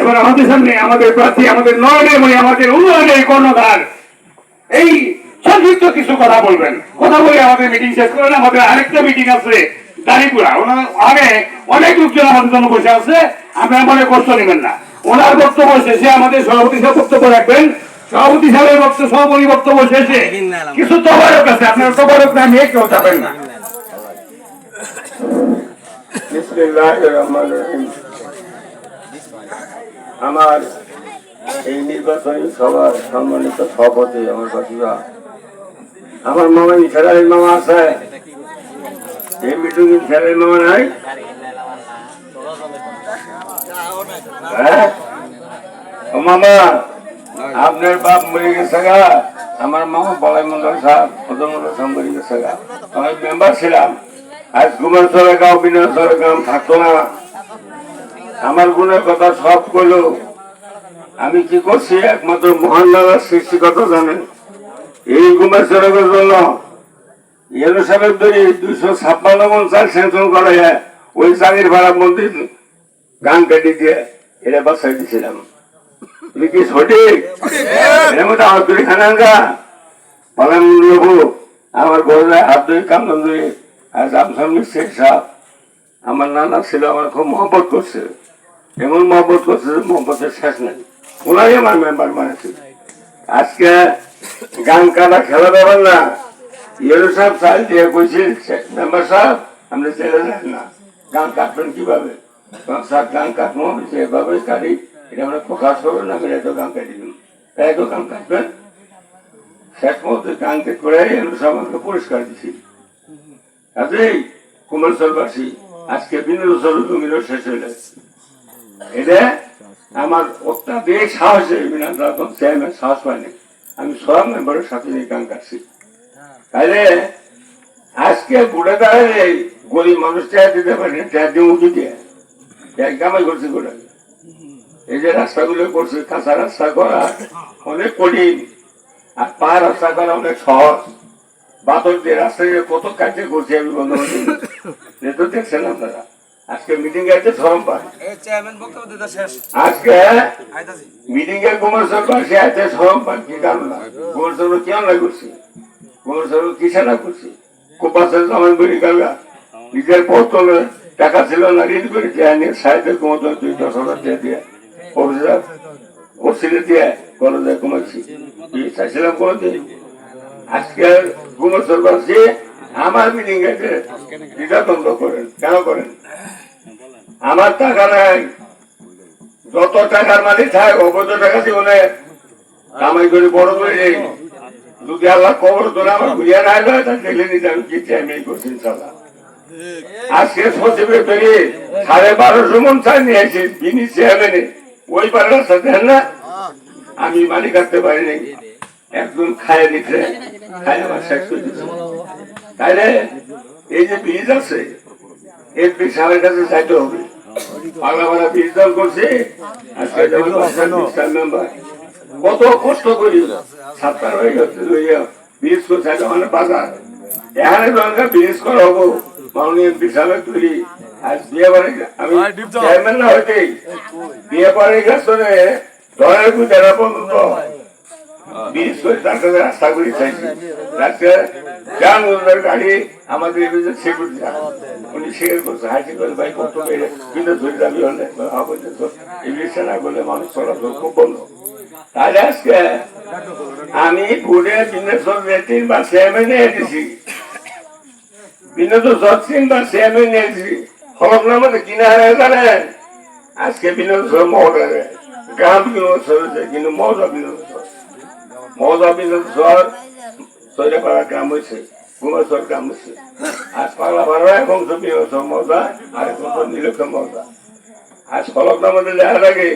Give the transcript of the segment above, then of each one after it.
এবার আমাদের সামনে আমাদের প্রার্থী, আমাদের নয়নের আমাদের উন্নয়নের কর্ণধার। এই সংক্ষিপ্ত কিছু কথা বলবেন। কথা বলে আমাদের মিটিং শেষ করেন। আমাদের আরেকটা মিটিং আছে দাঁড়িপুরা। ওনার আগে অনেক লোকজন আমাদের জন্য বসে আছে। আপনারা মনে কষ্ট নেবেন না। ওনার বক্তব্য শেষে আমাদের সভাপতি সাহেব বক্তব্য রাখবেন। সভাপতি সাহেবের বক্তব্য সভাপতি বক্তব্য শেষে কিছু তবারক আছে। আপনার তবারক না নিয়ে কেউ যাবেন না। আমার এই নির্বাচনী সভার সম্মানিত সভাপতি আমার বাকিরা আমার মামা ইশারাই মামা আছে। এই মিটিং ইশারাই মামা নাই। হ্যাঁ? মামা, আপনার বাপ মরে গেছে গা। আমার মামা বলাই মন্ডল সাহেব প্রধান মন্ডল সাহেব। মরে গেছে গা আমি মেম্বার ছিলাম। আজ কুমার সরকার বিনয় সরকার থাকতো না। আমার গুণের কথা সব করল আমি কি করছি? একমাত্র মহান দাদার সৃষ্টিকতা জানেন এই কুমার সরকার জন্য এলো সাহেব ধরে দুইশো ছাপ্পান্ন মন চাল স্যাংশন করা যায়। ওই চাকরির ভাড়া মন্দির গান কেটে দিয়ে এটা বাসায় দিয়েছিলাম তুমি কি সঠিক? এর মধ্যে হাত পালাম আমার ঘরে হাত ধরে কামলাম ধরে আজ আমসান শেখ সাহেব আমার নানা ছিল, আমার খুব মহব্বত করছে। এমন মহব্বত করছে যে মহব্বতের শেষ নেই। ওনারই আমার মেম্বার বানাচ্ছে আজকে গান কাটা খেলা দেবেন না। ইয়েরো সাহেব চাল দিয়ে কইছিল মেম্বার সাহেব, আপনি চলে যান না। গান কাটবেন কীভাবে? স্যার গান কাটবো, আমি যেভাবে কাটি। এটা আমরা প্রকাশ করব না, আমি এত গান কাটি দিন এত গান কাটবেন? শেষ মধ্যে গান কে করে ইয়েরো সাহেব আমাকে পুরস্কার দিছি কাজেই আজকে বিনোদ সরুমিল শেষ এটা আমার অত্যাধিক চেয়ারম্যান সাহস আমি সব মেম্বারের সাথে গান কাটছি আজকে দাঁড়ালে গরিব মানুষ চেয়ার দিতে পারে চেয়ার দিয়ে উঁচু দিয়ে। কামাই করছে করে এই যে রাস্তাগুলো করছে, কাঁচা রাস্তা করা অনেক কঠিন, আর পা রাস্তা করা অনেক সহজ। বাতর দিয়ে রাস্তায় কত কাজে করছি আমি বন্ধ তো দেখছেন আপনারা? আজকে মিটিং বক্তব্য দিতে শেষ। আজকে মিটিং এ কুমার সরকার সে আছে সরম কি কারণ না? কুমার সরকার কেন না করছি কুমার সরকার কিসে না করছি কুপাসের জামাই বলি কালগা নিজের পত্তলে টাকা ছিল না ঋণ করে দিয়ে নিয়ে সাইডে কুমার দুই দশ হাজার দিয়ে দিয়ে। অফিসার ওসিলে দিয়ে কলেজে কমাচ্ছি চাইছিলাম কোনোদিন আজকে কুমার সরকার সে আমার মিটিং এতে দ্বিধাদ্বন্দ্ব করেন, কেন করেন? আমার টাকা নাই। যত টাকার মালিক থাক, অবৈধ টাকা জীবনে কামাই করে, বড় করে যদি আল্লাহ কবর তোরা আমার ঘুরিয়ে না দেখলে নিতে আমি কি চাই আমি করছি, ইনশাল্লাহ। আজকে সচিবের তৈরি সাড়ে বারোশো মন চাই নিয়ে এসে বিনি চেয়ারম্যানে ওই পাড়ার সাথে না, আমি মালিক কাটতে পারি নাই একজন খায় দিতে খায় আমার শেষ করে দিচ্ছে তাইলে এই যে বীজ আছে এই বীজ সাহেবের কাছে চাইতে হবে। পাগলা পাগলা বীজ দল করছে আজকে যেমন মেম্বার কত কষ্ট করি সাতটার হয়ে গেছে বীজ করছে মানে বাজার। এখানে দরকার বীজ করা হব মাননীয় এমপি সাহেবের তৈরি। আজ বিয়ে বাড়ি আমি চেয়ারম্যান না হইতে বিয়ে বাড়ি গেছে পর্যন্ত আমি ঘুরে বিনেশ্বর তিনবার চেয়ারম্যান নিয়ে দিছি বিনোদ তিনবার চেয়ারম্যান নিয়ে দিছি হলফনামাতে কিনা জানেন আজকে বিনোদ মহড়ারে গ্রাম বিনোদ হয়েছে কিন্তু মজা বিনোদ মজা বিনোদ শহর সৈরাপাড়া গ্রাম হয়েছে কুমারসর গ্রাম হয়েছে। আজ পাগলা পাড়া এবং বিনোদ মজা আর এখন নীলক্ষ মজা আজ ফলকটা মধ্যে দেখা লাগে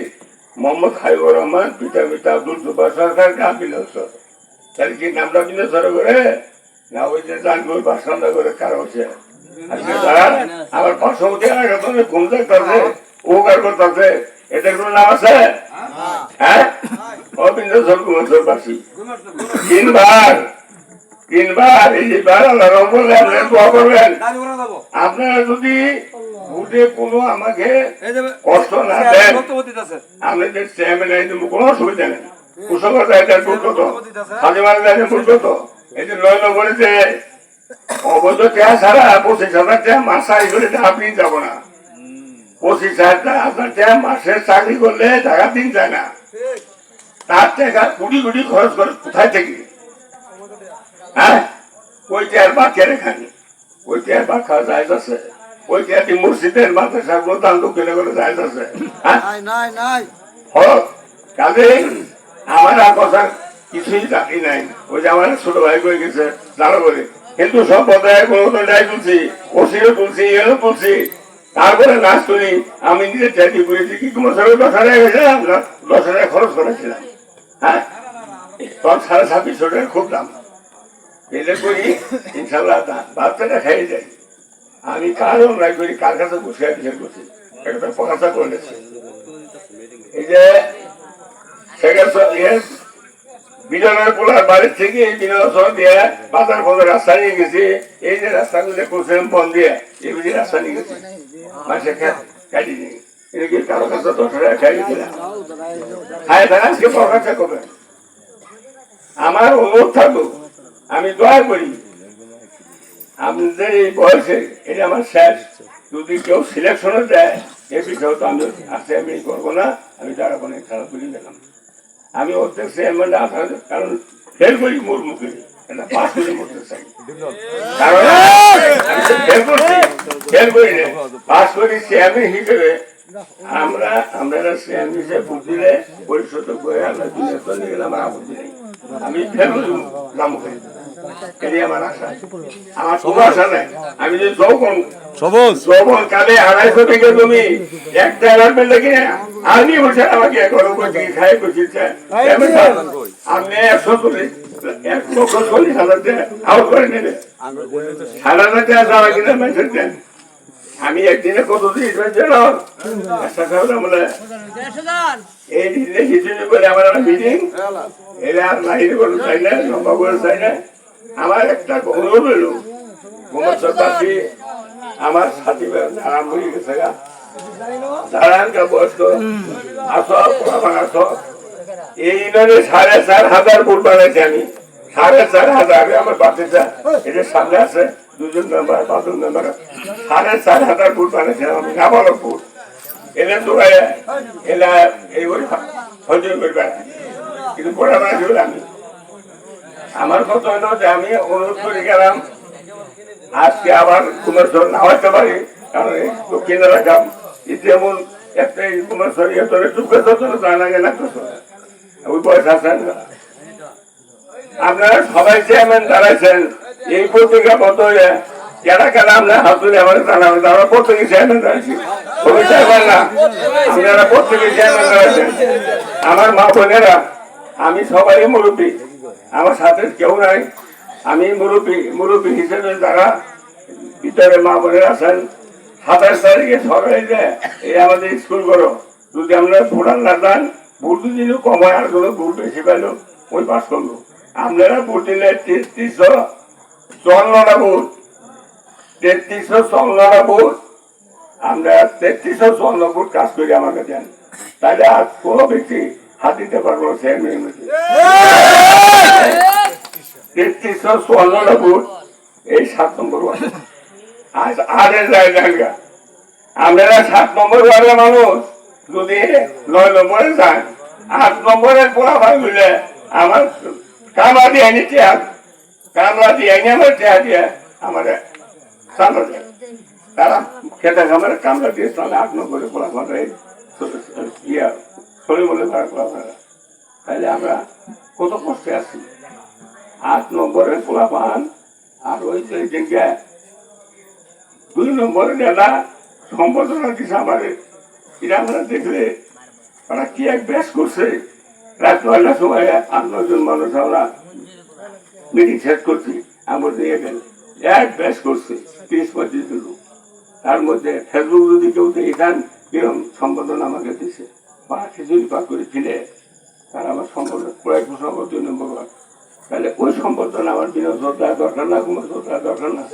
মোহাম্মদ হাইবুর রহমান পিতা পিতা আব্দুল জুবার সরকার গ্রাম বিনোদ তাহলে কি নামটা বিনোদ করে? না ওই যে জানগুলো বাসকান্দা করে কার হচ্ছে আজকে তারা আমার পার্শ্ববর্তী এলাকা ঘুম দেখতেছে উপকার করতেছে এদের কোনো নাম আছে? হ্যাঁ? বাসী তিনবার তিনবার এই যে আপনারা দোয়া করবেন। যদি ভোটে কোনো আমাকে কষ্ট না দেন আমাদের চেয়ারম্যান দেবো কোনো অসুবিধা নেই। কুশলর রায়টার ভোট কত হাজিমার রায়টার ভোট কত এই যে নয় নম্বরে যে অবৈধ টাকা ছাড়া পঁচিশ হাজার টাকা মাসা এগুলো আপনি যাব না। পঁচিশ হাজার আপনার টাকা মাসের চাকরি করলে টাকা দিন যায় না। তার টাকা কোটি কোটি খরচ করে কোথায় থেকে? হ্যাঁ? ওই কেড়ে খানি ওই টাকার বাদ খাওয়া যায় আছে ওই মসজিদের প্রধান দক্ষিণে করে যায় আছে হ্যাঁ? হোক কাজে আমার আর কথা কিছুই জানি নাই। ওই যে আমার ছোট ভাই কয়ে গেছে জানো বলে কিন্তু সব পর্যায়ে কোনো তো যাই তুলছি ওসিও তুলছি এও তুলছি। তারপরে নাচ তুলি আমি নিজে চাকরি করেছি কি তোমার সঙ্গে দশ হাজার গেছিলাম দশ হাজার খরচ করেছিলাম। হ্যাঁ? সাড়ে খুব দাম এটা করি, ইনশাল্লাহ বাচ্চাটা খেয়ে যাই। আমি কারও নাই করি কার কাছে বসে বিচার করছি এটা পকাশা করেছি এই যে বাড়ির থেকে বাজার রাস্তা নিয়ে গেছি। এই যে রাস্তাগুলো করছিলাম বন দিয়ে এই রাস্তা নিয়ে গেছি। মাসে কাটি নিয়ে এটা কারও কাছে দশ টাকা খাই করবে আমার অনুরোধ থাকুক আমি দয়া করি। আপনাদের এই বয়সে, এটা আমার শেষ। যদি কেউ সিলেকশনে দেয়, এ বিষয়ে তো আমি আজকে আমি করব না, আমি দাঁড়াবো না খেলা করে গেলাম আমি অর্ধেক চেয়ারম্যান আসার কারণ ফেল করি মোর মুখে। এটা পাস করে চাই কারণ ফেল করছি। ফেল করি পাস করি চেয়ারম্যান হিসেবে। আমরা আমরা চেয়ারম্যান হিসেবে দিলে পরিষদ করে আমরা দুনিয়া তো নিয়ে গেলে আমার আপত্তি নেই আমি ফেল করি নাম এটাই আমার আশা। আমার কোনো আশা নাই। আমি যদি যৌবন সবুজ। যৌবন কালে আড়াইশো থেকে তুমি। একটা আমি বলছেন আমাকে এগারো কোটি খাই করছি আপনি একশো চল্লিশ এক লক্ষ চল্লিশ হাজার টাকা আউট করে নেবে সাত হাজার টাকা যাওয়া কিনা মেসেজ দেন। আমি একদিনে কত দিন জানো? একটা খাবার বলে এই দিনে হিসেবে করে আমার একটা মিটিং আর চাই না? লম্বা করে চাই না? আমার একটা গৌরব এলো গোমর আমার সাথী আরাম হয়ে গেছে গা। দাঁড়ান বয়স্ক। আসো পোড়াবান আসো। এই ইউনিয়নে সাড়ে চার হাজার ভোট বানাইছি আমি। সাড়ে চার হাজার আমার বাচ্চা এটা সামনে আছে দুজন মেম্বার পাঁচজন মেম্বার তো সহ্য করবে না। আমি আমার কথা হলো যে আমি অনুরোধ করে গেলাম, আজকে আবার না পারি, কারণ যেমন একটা ইয়ে তোরে চুপে তো জানা গেল ওই না। আপনারা সবাই চেয়ারম্যান দাঁড়াইছেন, এই পত্রিকা মত কেনা কেনা আমরা হাতুলে আমার জানাবেন আমরা প্রত্যেকে চেয়ারম্যান দাঁড়াইছি সবাই চেয়ারম্যান না, আপনারা প্রত্যেকে চেয়ারম্যান দাঁড়াইছেন আমার মা বোনেরা, আমি সবাই মুরব্বী। আমার সাথে কেউ নাই। আমি মুরব্বী মুরব্বী হিসেবে যারা ভিতরে মা বোনেরা আছেন, সাতাশ তারিখে যে এই আমাদের স্কুল করো যদি আমরা ভোটার না যান ভোট যদি কম হয় আর কোনো ভোট বেশি পেল ওই পাস করল আপনারা ভোট দিলে তেত্রিশশো চুয়ান্নটা ভোট তেত্রিশশো চুয়ান্নটা ভোট আমরা তেত্রিশশো চুয়ান্ন ভোট কাজ করি আমাকে দেন। তাহলে আর কোনো ব্যক্তি হাত দিতে পারব না চেয়ারম্যানের মধ্যে তেত্রিশশো চুয়ান্নটা এই সাত নম্বর ওয়ার্ড। আরে যায় জায়গা আপনারা সাত নম্বর ওয়ার্ডের মানুষ, যদি নয় নম্বরে যান আট নম্বরের ভাই মিলে আমার কামরা দিয়ে আনি টেয়া কামরা দিয়ে আনি আমার টেয়া দিয়ে আমার নম্বরে আমরা কত পান আর ওই যে দুই নম্বরের নেতা, সম্বোধনা দিছে আমার। এটা আমরা দেখলে কি এক ব্যাস করছে। রাত নয়টার সময় আট নজন মানুষ আমরা মিটিং শেষ করছি। আমার দিয়ে গেল এক ব্যাস করছে, তিরিশ পঁচিশ জন লোক। তার মধ্যে ফেসবুক যদি কেউ দেখান কিরম সম্বোধনা আমাকে দিছে। বা খিচুড়ি পাক করে ফিরে তারা আমার সম্বোধন প্রয়োগ সম্বোধন দুই নম্বর। তাহলে ওই সম্বোধন আমার বিনোদ শ্রদ্ধা দরকার না কোনো শ্রদ্ধা দরকার না।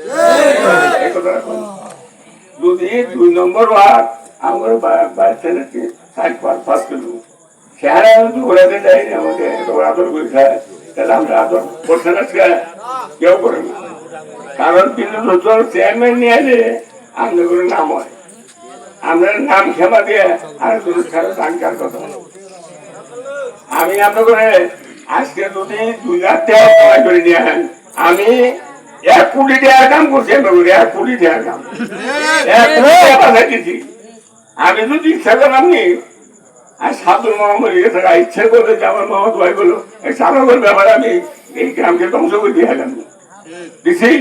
যদি দুই নম্বর ওয়ার্ড আমার নাকি সাইড পাঁচ পাঁচ কিলো সেখানে আমি তো ঘোরাতে যাইনি আমাকে আদর করে খায়, তাহলে আমরা আদর করছে না কেউ করে না। কারণ কিন্তু নতুন চেয়ারম্যান নিয়ে এলে আমাদের করে নাম হয়। আমরা নাম ক্ষমা দিয়ে আর দুটো ছাড়া টাঙ্কার কথা আমি আপনাকে আজকে যদি দুই লাখ টাকা করে নিয়ে আসেন, আমি এক কোটি টাকার কাম করছি আমি এক কোটি টাকার কাম এক কোটি টাকা বাঁচাই আমি যদি ইচ্ছা করলাম নি আর মরে গেছে ইচ্ছে করলে যে আমার মামা ভাই বলো এই সাধকের ব্যাপারে আমি এই গ্রামকে ধ্বংস করে দিয়ে গেলাম দিছি?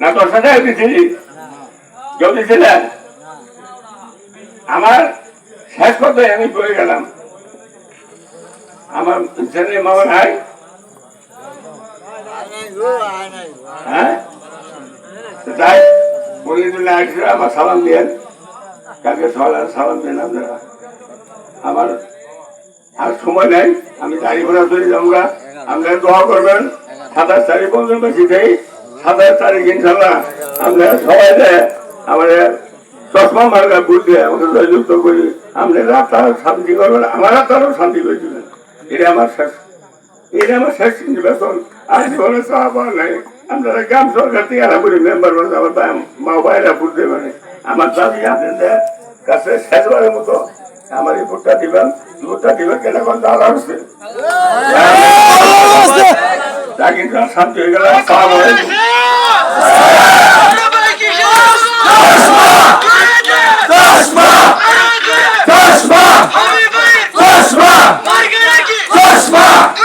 না দশ হাজার দিছি? কেউ দিছিলেন আমার শেষ কথায় আমি বলে গেলাম। আমার ছেলে মামা নাই তাই বলি দিলে আমার দিয়েন। আমার আর সময় নেই, আমি গাড়ি ঘোড়া চলে যাব। আপনারা দোয়া করবেন। সাতাশ তারিখ পর্যন্ত শীতেই সাতাশ তারিখ ইনশাল্লাহ। আপনারা সবাই দেয় আমাদের চশমা মার্কা বুঝে আমাকে জয়যুক্ত করি আপনারা তারা শান্তি করবেন আমার তারাও শান্তি করে দিবেন এটা আমার শেষ। এটা আমার শেষ নির্বাচন। আর জীবনে চাওয়া নাই। আপনারা গ্রাম সরকার থেকে আলাপ করি মেম্বার মানে আমার বা- মা ভাইরা বুঝতে পারে আমার দাবি আপনাদের কাছে শেষবারের মতো আমার এই ভোটটা দিবেন। ভোটটা দিবেন কেন? এখন দাঁড়া হচ্ছে లేకుంటే అశాంతి Tosma! Tosma! Tosma!